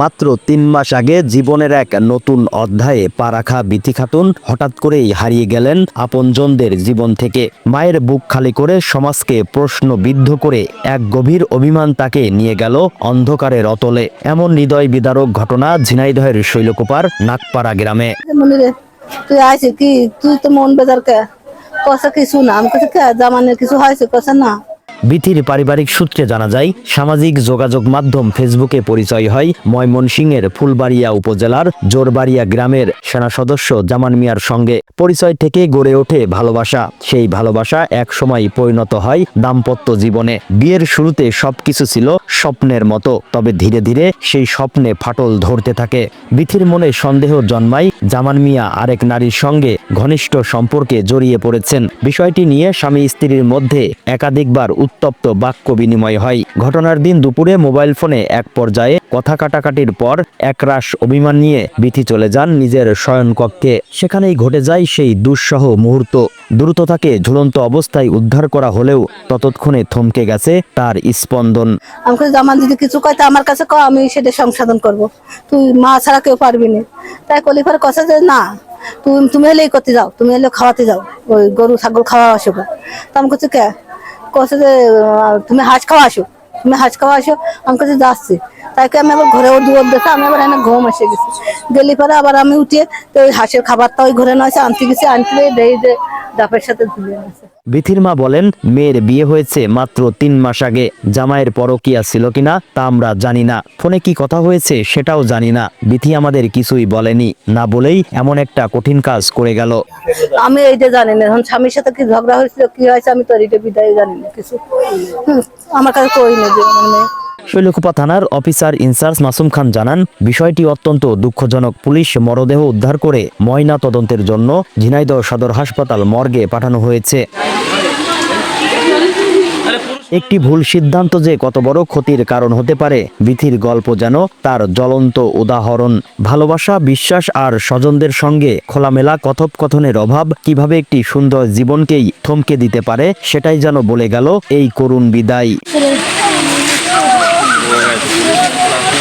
মাত্র তিন মাস আগে জীবনের এক নতুন অধ্যায়ে পা রাখা বিথি খাতুন হঠাৎ করেই হারিয়ে গেলেন আপনজনদের জীবন থেকে। মায়ের বুক খালি করে সমাজকে প্রশ্নবিদ্ধ করে এক গভীর অভিমান তাকে নিয়ে গেল অন্ধকারের অতলে। এমন হৃদয় বিদারক ঘটনা ঝিনাইদহের শৈলকুপার নাকপাড়া গ্রামে। তুই আইসি কি? তুই তো মন বেজার কে? কষা কিছু না? আমি কাছে জামানের কিছু হয়েছে? কষা না? বিথির পারিবারিক সূত্রে জানা যায়, সামাজিক যোগাযোগ মাধ্যম ফেসবুকে পরিচয় হয় ময়মনসিংহের ফুলবাড়িয়া উপজেলার জোরবাড়িয়া গ্রামের সেনা সদস্য জামান মিয়ার সঙ্গে। পরিচয় থেকে গড়ে ওঠে ভালোবাসা। সেই ভালোবাসা একসময় পরিণত হয় দাম্পত্য জীবনে। বিয়ের শুরুতে সবকিছু ছিল স্বপ্নের মতো। তবে ধীরে ধীরে সেই স্বপ্নে ফাটল ধরতে থাকে। বিথির মনে সন্দেহ জন্মায়, জামান মিয়া আরেক নারীর সঙ্গে ঘনিষ্ঠ সম্পর্কে জড়িয়ে পড়েছেন। বিষয়টি নিয়ে স্বামী স্ত্রীর মধ্যে একাধিকবার উত্তপ্ত বাক্য বিনিময় হয়। ঘটনার দিন দুপুরে মোবাইল ফোনে এক পর্যায়ে কথা কাটাকাটির পর একরাশ অভিমান নিয়ে বিথি চলে যান নিজের শয়নকক্ষে। সেখানেই ঘটে যায় সেই দুঃসহ মুহূর্ত। দ্রুত তাকে ঝুলন্ত অবস্থায় উদ্ধার করা হলেও ততক্ষণে থমকে গেছে তার স্পন্দন। আমি কাছে জামান যদি কিছু কয়, তা আমার কাছে ক আমি সেটা সংশোধন করব। তুই মা ছাড়া কেউ পারবি না। তাই কলিফার কথা যে, না তুমি তুমি এলেই করতে যাও, তুমি হলে খাওয়াতে যাও, ওই গরু, ছাগল খাওয়া আসো তা আমি কাছে কে? কছে যে, তুমি হাঁস খাওয়া আসো তুমি হাঁস খাওয়া আসো আমি কাছে যাচ্ছি। তাইকে আমি আবার ঘরে ও দুয়ার দেখে, আমি আবার এনে ঘুম এসে গেছি। গেলি পরে আবার আমি উঠিয়ে, তো ওই হাঁসের খাবারটা ওই ঘরে নয় আনতে গেছি, আনতে দেই যে ডাবের সাথে ধুয়ে নিয়েছে বিথির মা বলেন মেয়ের বিয়ে হয়েছে মাত্র তিন মাস আগে। জামাইয়ের পরকিয়া ছিল কিনা তা আমরা জানি না। ফোনে কি কথা হয়েছে সেটাও জানি না। বিথি আমাদের কিছুই বলেনি। না বলেই এমন একটা কঠিন কাজ করে গেল। আমি এইটা জানি না এখন স্বামীর সাথে কি ঝগড়া হয়েছিল কি হয়েছে আমি তো এইটা বিদায় জানি না কিছু। আমার কাছে কই না যে মানে শৈলকুপা থানার অফিসার ইনচার্জ মাসুম খান জানান, বিষয়টি অত্যন্ত দুঃখজনক। পুলিশ মরদেহ উদ্ধার করে ময়না তদন্তের জন্য ঝিনাইদহ সদর হাসপাতাল মর্গে পাঠানো হয়েছে। একটি ভুল সিদ্ধান্ত যে কত বড় ক্ষতির কারণ হতে পারে, বিথির গল্প যেন তার জ্বলন্ত উদাহরণ। ভালোবাসা, বিশ্বাস আর স্বজনদের সঙ্গে খোলামেলা কথোপকথনের অভাব কীভাবে একটি সুন্দর জীবনকেই থমকে দিতে পারে, সেটাই যেন বলে গেল এই করুণ বিদায়। предлагаете?